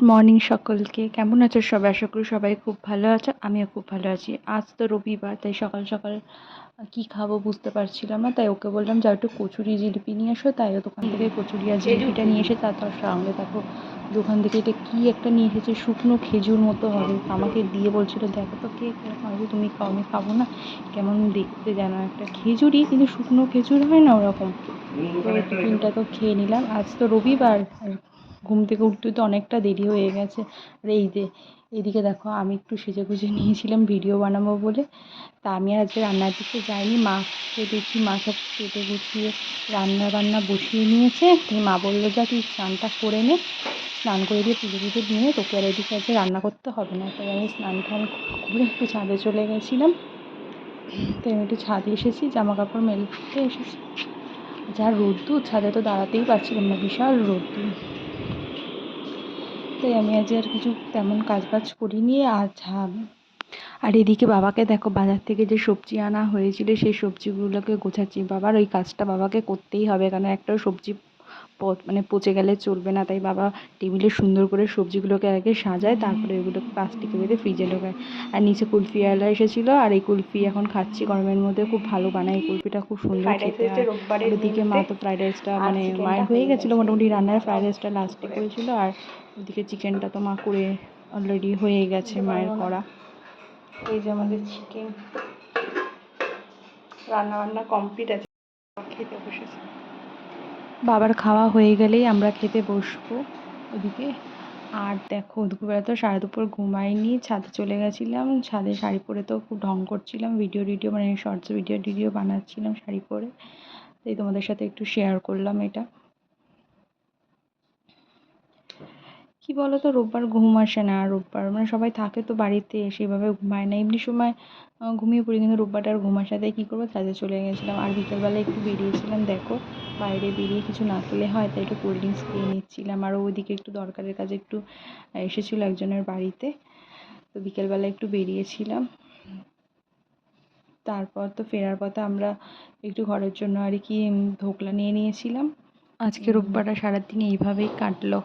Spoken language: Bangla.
মর্নিং সকলকে। কেমন আছো সবাই? আশা করি সবাই খুব ভালো আছো আমিও খুব ভালো আছি। আজ তো রবিবার তাই সকাল সকাল কি খাব বুঝতে পারছিলাম না তাই ওকে বললাম যাও একটু কচুরি জিলিপি নিয়ে এসো। তাই ও দোকান থেকে কচুরি আর জিলিপিটা নিয়ে এসে তার তার সঙ্গে দেখো দোকান থেকে এটা কী একটা নিয়ে এসেছে শুকনো খেজুর মতো হবে। আমাকে দিয়ে বলছিল দেখো তো কে খাবে তুমি খাও আমি খাব না। কেমন দেখতে জানো একটা খেজুরই কিন্তু শুকনো খেজুর হয় না ওরকম। তো টিফিনটা তো খেয়ে নিলাম। আজ তো রবিবার আর ঘুম থেকে উঠতে তো অনেকটা দেরি হয়ে গেছে। আর এই যে এদিকে দেখো আমি একটু সেজে গুজে নিয়েছিলাম, ভিডিও বানাবো বলে। তা আমি আজকে রান্নার দিকে যাইনি। মাকে দেখি মা সব কেটে গুছিয়ে রান্না বান্না বসিয়ে নিয়েছে। মা বলল, যা তুই স্নানটা করে নে। স্নান করে দিয়ে পুজো টুজো দিয়ে তোকে আর এদিকে আজকে রান্না করতে হবে না। তাই আমি স্নান টান করে একটু ছাদে চলে গেছিলাম। তাই আমি একটু ছাদে এসেছি জামা কাপড় মেলতে এসেছি। যা রোদ্দুর? ছাদে তো দাঁড়াতেই পারছিলাম না, বিশাল রোদ্দুর। তাই আমি আজ আর কিছু তেমন কাজ বাজ করিনি আর আর এদিকে বাবাকে দেখো, বাজার থেকে যে সবজি আনা হয়েছিল, সেই সবজিগুলোকে গোছাচ্ছি। বাবার ওই কাজটা বাবাকে করতেই হবে কারণ একটা সবজি মানে পচে গেলে চলবে না। তাই বাবা টেবিলে সুন্দর করে সবজিগুলোকে আগে সাজায় তারপরে ওগুলোকে প্লাস্টিকে বেঁধে ফ্রিজে ঢোকায়। আর নিচে কুলফি কুলফিওয়ালা এসেছিল আর এই কুলফি এখন খাচ্ছি গরমের মধ্যে খুব ভালো বানায়। এই কুলফিটা খুব সুন্দর খেতে। আর ওদিকে মা তো ফ্রাইড রাইসটা মানে মায়ের হয়ে হয়ে গেছিল মোটামুটি রান্নার ফ্রাইড রাইসটা লাস্টে করেছিল আর ওদিকে চিকেনটা তো মা করে অলরেডি হয়ে গেছে মায়ের করা। এই যে আমাদের চিকেন রান্না বান্না কমপ্লিট আছে। খেতে বসেছে। বাবার খাওয়া হয়ে গেলেই আমরা খেতে বসবো ওদিকে। আর দেখো, দুপুরবেলা তো সারা দুপুর ঘুমাইনি, ছাদে চলে গেছিলাম, ছাদে শাড়ি পরে তো খুব ঢং করছিলাম ভিডিও টিডিও মানে শর্টস ভিডিও টিডিও বানাচ্ছিলাম শাড়ি পরে। তাই তোমাদের সাথে একটু শেয়ার করলাম এটা। কি বলো তো রোববার ঘুম আসে না, রোববার মানে সবাই থাকে তো বাড়িতে সেভাবে ঘুমায় না। এমনি সময় ঘুমিয়ে পড়ি, কিন্তু রোববারটা আর ঘুম আসে তাই কী করব? ছাদে চলে গেছিলাম, আর বিকেলবেলা একটু বেরিয়েছিলাম, দেখো। বাইরে বেরিয়ে কিছু না খেলে হয়, তাই একটু কোল্ড ড্রিঙ্কস খেয়ে নিচ্ছিলাম। আর ওইদিকে একটু দরকারের কাজে একটু এসেছিল একজনের বাড়িতে। তো বিকেলবেলা একটু বেরিয়েছিলাম। তারপর তো ফেরার পথে আমরা একটু ঘরের জন্য আর কি ধোকলা নিয়ে নিয়েছিলাম। আজকে রোববারটা সারাদিন এইভাবেই কাটলো।